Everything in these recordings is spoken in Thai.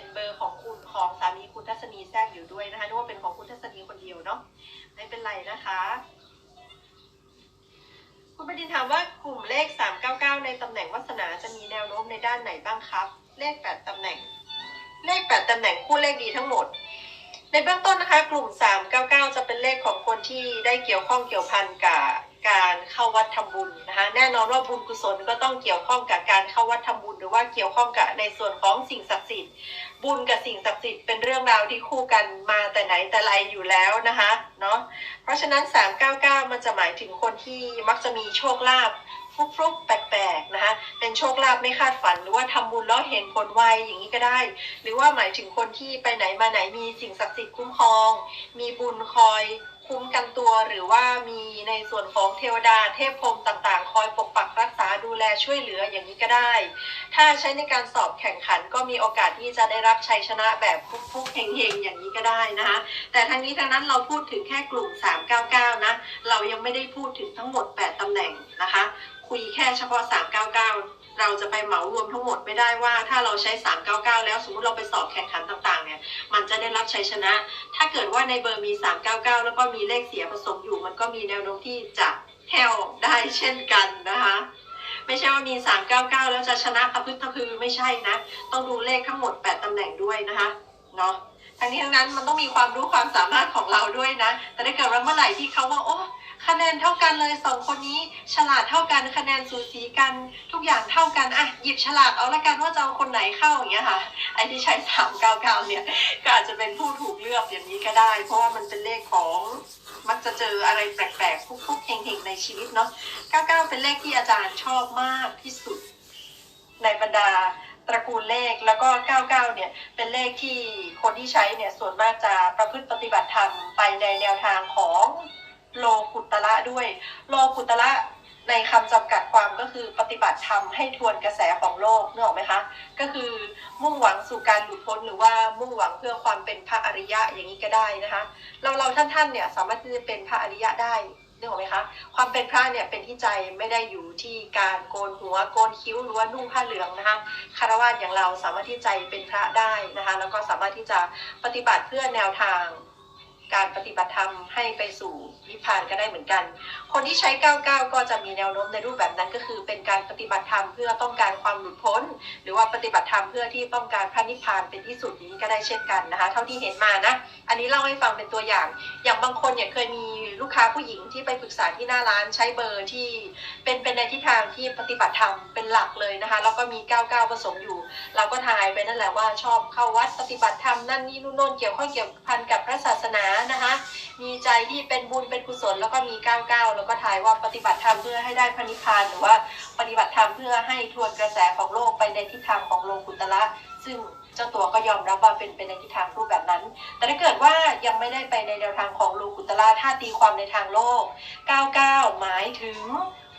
เป็นเบอร์ของคุณของสามีคุณทัศนีแทรกอยู่ด้วยนะคะนึกว่าเป็นของคุณทัศนีคนเดียวเนาะไม่เป็นไรนะคะ คุณประดินถามว่ากลุ่มเลข 399 ในตำแหน่งวาสนาจะมีแนวโน้มในด้านไหนบ้างครับ เลข 8ตำแหน่ง เลข 8ตำแหน่งคู่เลขดีทั้งหมด ในเบื้องต้นนะคะ กลุ่ม 399 จะเป็นเลขของคนที่ได้เกี่ยวข้องเกี่ยวพันกับ การเข้าวัดทำบุญนะคะแน่นอนว่าบุญกุศลก็ต้องเกี่ยวข้องกับการเข้าวัดทำบุญ หรือว่าเกี่ยวข้องกับในส่วนของสิ่งศักดิ์สิทธิ์บุญกับสิ่งศักดิ์สิทธิ์เป็นเรื่องราวที่คู่กันมาแต่ไหนแต่ไรอยู่แล้วนะคะเนาะเพราะฉะนั้น 399 มันจะหมายถึงคนที่มักจะมีโชคลาภฟลุกๆแปลกๆนะคะเป็นโชคลาภไม่คาดฝัน หรือว่าทำบุญแล้วเห็นผลไวอย่างนี้ก็ได้ หรือว่าหมายถึงคนที่ไปไหนมาไหนมีสิ่งศักดิ์สิทธิ์คุ้มครอง มีบุญคอย คุ้มกันตัวหรือว่ามีในส่วนของเทวดาเทพพรมต่างๆ คอยปกปักรักษาดูแลช่วยเหลืออย่างนี้ก็ได้ ถ้าใช้ในการสอบแข่งขันก็มีโอกาสที่จะได้รับชัยชนะแบบคุกๆเฮงๆอย่างนี้ก็ได้นะคะ แต่ทั้งนี้ทั้งนั้นเราพูดถึงแค่กลุ่ม 399 นะ เรายังไม่ได้พูดถึงทั้งหมด 8ตำแหน่งนะคะ คุยแค่เฉพาะ 399 เราจะไปเหมารวมทั้งหมดไม่ได้ว่า ถ้าเราใช้ 399 แล้วสมมติเราไปสอบแข่งขันต่างๆ เนี่ย มันจะได้รับชัยชนะ ถ้าเกิดว่าในเบอร์มี 399 แล้วก็มีเลขเสียผสมอยู่ มันก็มีแนวโน้มที่จะแห้วได้เช่นกันนะคะไม่ใช่ว่ามี 399 แล้วจะชนะพะพึทะพือไม่ใช่นะ ต้องดูเลขทั้งหมด 8ตำแหน่งด้วยนะคะ เนาะทั้งนี้ทั้งนั้นมันต้องมีความรู้ความสามารถของเราด้วยนะ แต่ถ้าเกิดว่าเมื่อไหร่ที่เขาว่า โอ้ คะแนนเท่ากันเลยสองคนนี้ ฉลาดเท่ากันคะแนนสูสีกันทุกอย่างเท่ากันอะหยิบฉลากเอาละกันว่าจะเอาคนไหนเข้าอย่างเงี้ยค่ะไอ้ที่ใช้399เก้าเก้าเนี่ยก็อาจจะเป็นผู้ถูกเลือกอย่างนี้ก็ได้ เพราะว่ามันเป็นเลขของมักจะเจออะไรแปลกๆฟุกๆเฮงๆในชีวิตเนาะ99เก้าเป็นเลขที่อาจารย์ชอบมากที่สุด ในบรรดาตระกูลเลขแล้วก็ 99 เนี่ย เป็นเลขที่คนที่ใช้เนี่ยส่วนมากจะประพฤติปฏิบัติธรรมไปในแนวทางของ ด้วย โลกุตระในคำจำกัดความก็คือปฏิบัติธรรมให้ทวนกระแสของโลกนึกออกไหมคะก็คือมุ่งหวังสู่การหลุดพ้นหรือว่ามุ่งหวังเพื่อความเป็นพระอริยะอย่างนี้ก็ได้นะคะเราเราท่านท่านๆเนี่ยสามารถที่จะเป็นพระอริยะได้นึกออกไหมคะความเป็นพระเนี่ยเป็นที่ใจไม่ได้อยู่ที่การโกนหัวโกนคิ้วหรือว่านุ่งผ้าเหลืองนะคะคารวะอย่างเราสามารถที่ใจเป็นพระได้นะคะแล้วก็สามารถที่จะปฏิบัติเพื่อแนวทาง การปฏิบัติธรรมให้ไปสู่นิพพานก็ได้เหมือนกัน คนที่ใช้ 99 ก็จะมีแนวโน้มในรูปแบบนั้นก็คือ เป็นการปฏิบัติธรรมเพื่อต้องการความหลุดพ้น หรือว่าปฏิบัติธรรมเพื่อที่ต้องการพระนิพพานเป็นที่สุดนี้ก็ได้เช่นกันนะคะ เท่าที่เห็นมานะ อันนี้เล่าให้ฟังเป็นตัวอย่าง อย่างบางคนเนี่ยเคยมีลูกค้าผู้หญิงที่ไปปรึกษาที่หน้าร้านใช้เบอร์ที่เป็นเป็นในทิศทางที่ปฏิบัติธรรมเป็นหลักเลยนะคะ แล้วก็มี 99 ผสมอยู่ เราก็ทายไปนั่นแหละว่าชอบเข้าวัดปฏิบัติธรรมนั่นนี่นู่นโน่นเกี่ยวข้องเกี่ยวพันกับพระศาสนานะคะมีใจที่เป็นบุญเป็นกุศลแล้วก็มี99แล้วก็ทายว่าปฏิบัติธรรมเพื่อให้ได้พระนิพพานหรือว่าปฏิบัติธรรมเพื่อให้ทวนกระแสของโลกไปในทิศทางของโลกุตละ ซึ่งเจ้าตัวก็ยอมรับว่าเป็นไปในทิศทางรูปแบบนั้น แต่ถ้าเกิดว่ายังไม่ได้ไปในแนวทางของโลกุตละถ้าตีความในทางโลก 99 หมายถึง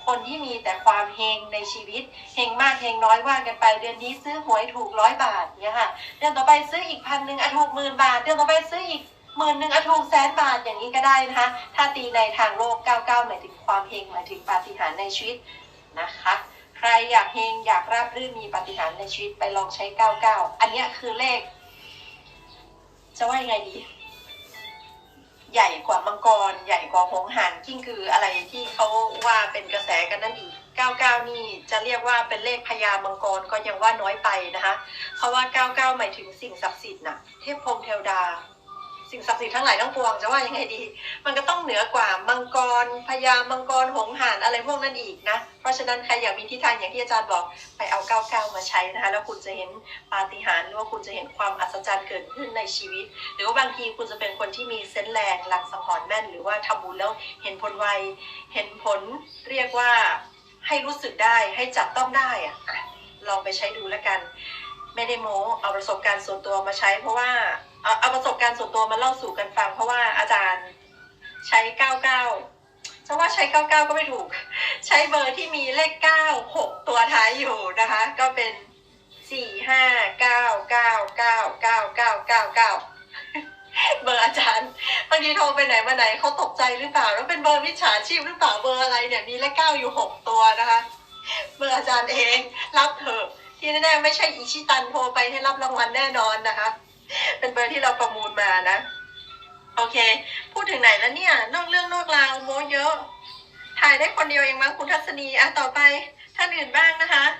คนที่มีแต่ความเฮงในชีวิตเฮงมากเฮงน้อยว่ากันไป เดือนนี้ซื้อหวยถูกร้อยบาทเนี่ยค่ะ เดือนต่อไปซื้ออีกพันหนึ่งอะถูกหมื่นบาท เดือนต่อไปซื้ออีก หมื่นหนึ่งอะถูกแสนบาทอย่างนี้ก็ได้นะคะ ถ้าตีในทางโลก 99 หมายถึงความเฮงหมายถึงปาฏิหาริย์ในชีวิตนะคะ ใครอยากเฮงอยากราบรื่นมีปาฏิหาริย์ในชีวิตไปลองใช้ 99 อันนี้คือเลข จะว่ายังไงดี ใหญ่กว่ามังกร ใหญ่กว่าหงส์หันกิ้งคืออะไรที่เขาว่าเป็นกระแสกันนั่นอีก99 นี่จะเรียกว่าเป็นเลขพญามังกรก็ยังว่าน้อยไปนะคะ เพราะว่า 99 หมายถึงสิ่งศักดิ์สิทธิ์น่ะเทพพรมเทวดา สิ่งศักดิ์สิทธิ์ทั้งหลายทั้งปวงจะว่ายังไงดี มันก็ต้องเหนือกว่ามังกรพญามังกรหงส์หันอะไรพวกนั้นอีกนะ เพราะฉะนั้นใครอยากมีทิศทางอย่างที่อาจารย์บอกไปเอา99มาใช้นะคะ แล้วคุณจะเห็นปาฏิหาริย์หรือว่าคุณจะเห็นความอัศจรรย์เกิดขึ้นในชีวิต หรือว่าบางทีคุณจะเป็นคนที่มีเซนส์แรงหลังสังหรณ์แม่น หรือว่าทำบุญแล้วเห็นผลไวเห็นผลเรียกว่าให้รู้สึกได้ให้จับต้องได้อะอะลองไปใช้ดูแล้วกัน ไม่ได้โม้เอาประสบการณ์ส่วนตัวมาใช้เพราะว่า เอาเอาประสบการณ์ส่วนตัวมาเล่าสู่กันฟัง เพราะว่าอาจารย์ใช้ 99จะว่าใช้ 99 ก็ไม่ถูก ใช้เบอร์ที่มีเลข 9 6 ตัวท้ายอยู่นะคะ ก็เป็น 4 5 9 9 9 9 9 9 9 เบอร์อาจารย์บางทีโทรไปไหนมาไหนเขาตกใจหรือเปล่า แล้วเป็นเบอร์มิจฉาชีพหรือเปล่าเบอร์อะไรเนี่ยมีเลขเก้าอยู่หกตัวนะคะ เบอร์อาจารย์เองรับเถอะที่แน่ๆไม่ใช่อิชิตันโทรไปให้รับรางวัลแน่นอนนะคะ เป็นเบอร์ที่เราประมูลมานะ โอเค พูดถึงไหนแล้วเนี่ย นอกเรื่องนอกราวโม้เยอะ ถ่ายได้คนเดียวเองมั้งคุณทัศนีอะต่อไปท่านอื่นบ้างนะคะ